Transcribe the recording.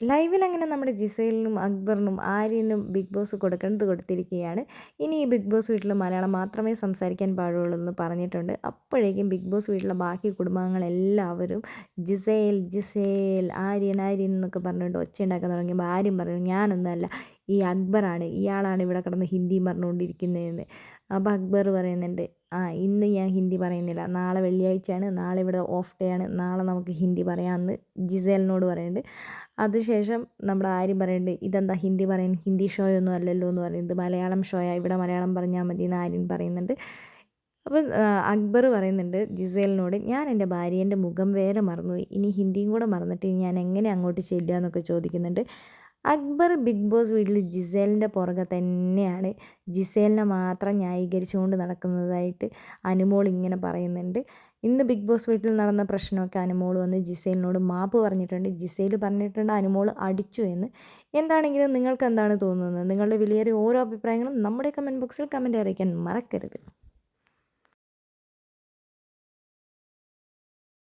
ലൈവിൽ അങ്ങനെ നമ്മുടെ ജിസൈലിനും അക്ബറിനും ആര്യനും ബിഗ് ബോസ് കൊടുക്കേണ്ടത് കൊടുത്തിരിക്കുകയാണ്. ഇനി ഈ ബിഗ് ബോസ് വീട്ടിൽ മലയാളം മാത്രമേ സംസാരിക്കാൻ പാടുള്ളൂ എന്ന് പറഞ്ഞിട്ടുണ്ട്. അപ്പോഴേക്കും ബിഗ് ബോസ് വീട്ടിലെ ബാക്കി കുടുംബാംഗങ്ങളെല്ലാവരും ജിസേൽ ജിസേൽ ആര്യൻ ആര്യൻ എന്നൊക്കെ പറഞ്ഞുകൊണ്ട് ഒച്ച ഉണ്ടാക്കാൻ തുടങ്ങിയപ്പോൾ ആര്യം പറഞ്ഞു ഞാനൊന്നുമല്ല ഈ അക്ബറാണ് ഇയാളാണ് ഇവിടെ കിടന്ന് ഹിന്ദി പറഞ്ഞുകൊണ്ടിരിക്കുന്നതെന്ന്. അപ്പോൾ അക്ബർ പറയുന്നുണ്ട് ആ ഇന്ന് ഞാൻ ഹിന്ദി പറയുന്നില്ല. നാളെ വെള്ളിയാഴ്ചയാണ് നാളെ ഇവിടെ ഓഫ് ഡേ ആണ്. നാളെ നമുക്ക് ഹിന്ദി പറയാമെന്ന് ജിസേലിനോട് പറയുന്നുണ്ട്. അതിനുശേഷം നമ്മുടെ ആര്യം പറയുന്നുണ്ട് ഇതെന്താ ഹിന്ദി പറയാൻ? ഹിന്ദി ഷോ ഒന്നും അല്ലല്ലോ എന്ന് പറയുന്നത് മലയാളം ഷോയാണ് ഇവിടെ മലയാളം പറഞ്ഞാൽ മതി എന്ന് ആര്യൻ പറയുന്നുണ്ട്. അപ്പം അക്ബർ പറയുന്നുണ്ട് ജിസേലിനോട് ഞാൻ എന്റെ ഭാര്യേന്റെ മുഖം വേറെ മറന്നുപോയി. ഇനി ഹിന്ദിയും കൂടെ മറന്നിട്ട് ഞാൻ എങ്ങനെ അങ്ങോട്ട് ചെല്ലുക എന്നൊക്കെ ചോദിക്കുന്നുണ്ട്. അക്ബർ ബിഗ് ബോസ് വീട്ടിൽ ജിസേലിന്റെ പുറകെ തന്നെയാണ്. ജിസേലിനെ മാത്രം ന്യായീകരിച്ചുകൊണ്ട് നടക്കുന്നതായിട്ട് അനുമോൾ ഇങ്ങനെ പറയുന്നുണ്ട്. ഇന്ന് ബിഗ് ബോസ് വീട്ടിൽ നടന്ന പ്രശ്നമൊക്കെ അനുമോൾ വന്ന് ജിസേലിനോട് മാപ്പ് പറഞ്ഞിട്ടുണ്ട്. ജിസേൽ പറഞ്ഞിട്ടുണ്ട് അനുമോൾ അടിച്ചു എന്ന്. എന്താണെങ്കിലും നിങ്ങൾക്ക് എന്താണ് തോന്നുന്നത്? നിങ്ങളുടെ വിലയേറിയ ഓരോ അഭിപ്രായങ്ങളും നമ്മുടെ കമന്റ് ബോക്സിൽ കമന്റ് അറിയിക്കാൻ മറക്കരുത്.